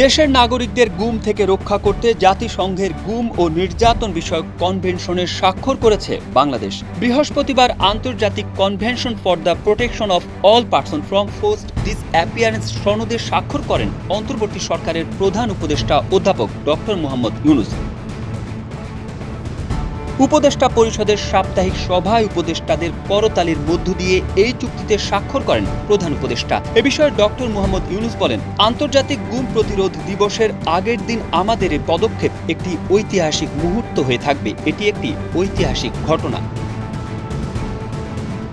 দেশের নাগরিকদের গুম থেকে রক্ষা করতে জাতিসংঘের গুম ও নির্যাতন বিষয়ক কনভেনশনের স্বাক্ষর করেছে বাংলাদেশ। বৃহস্পতিবার আন্তর্জাতিক convention for the protection of all person from forced disappearance সনদে স্বাক্ষর করেন অন্তর্বর্তী সরকারের প্রধান উপদেষ্টা অধ্যাপক ডক্টর মোহাম্মদ ইউনুস। উপদেষ্টা পরিষদের সাপ্তাহিক সভায় উপদেষ্টাদের করতালির মধ্য দিয়ে এই চুক্তিতে স্বাক্ষর করেন প্রধান উপদেষ্টা। এ বিষয়ে ডক্টর মোহাম্মদ ইউনুস বলেন, আন্তর্জাতিক গুম প্রতিরোধ দিবসের আগের দিন আমাদের পদক্ষেপ একটি ঐতিহাসিক মুহূর্ত হয়ে থাকবে। এটি একটি ঐতিহাসিক ঘটনা।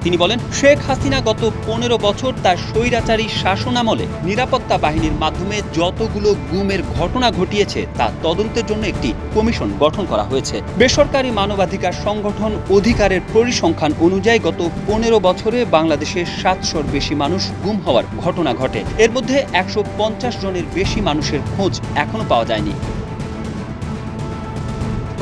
তিনি বলেন, শেখ হাসিনা গত পনেরো বছর তার স্বৈরাচারী শাসনামলে নিরাপত্তা বাহিনীর মাধ্যমে যতগুলো গুমের ঘটনা ঘটিয়েছে, তা তদন্তের জন্য একটি কমিশন গঠন করা হয়েছে। বেসরকারি মানবাধিকার সংগঠন অধিকারের পরিসংখ্যান অনুযায়ী গত পনেরো বছরে বাংলাদেশে সাতশোর বেশি মানুষ গুম হওয়ার ঘটনা ঘটে। এর মধ্যে একশো পঞ্চাশ জনের বেশি মানুষের খোঁজ এখনও পাওয়া যায়নি।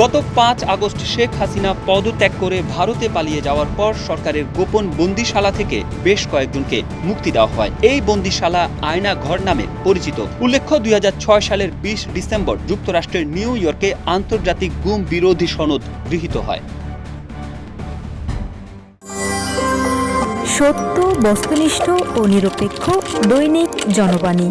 গত পাঁচ আগস্ট শেখ হাসিনা পদত্যাগ করে ভারতে পালিয়ে যাওয়ার পর সরকারের গোপন বন্দিশালা থেকে বেশ কয়েকজনকে মুক্তি দেওয়া হয়। এই বন্দিশালা আয়না ঘর নামে পরিচিত। উল্লেখ্য, দুই হাজার ছয় সালের বিশ ডিসেম্বর যুক্তরাষ্ট্রের নিউ ইয়র্কে আন্তর্জাতিক গুম বিরোধী সনদ গৃহীত হয়। সত্য, বস্তুনিষ্ঠ ও নিরপেক্ষ দৈনিক জনবাণী।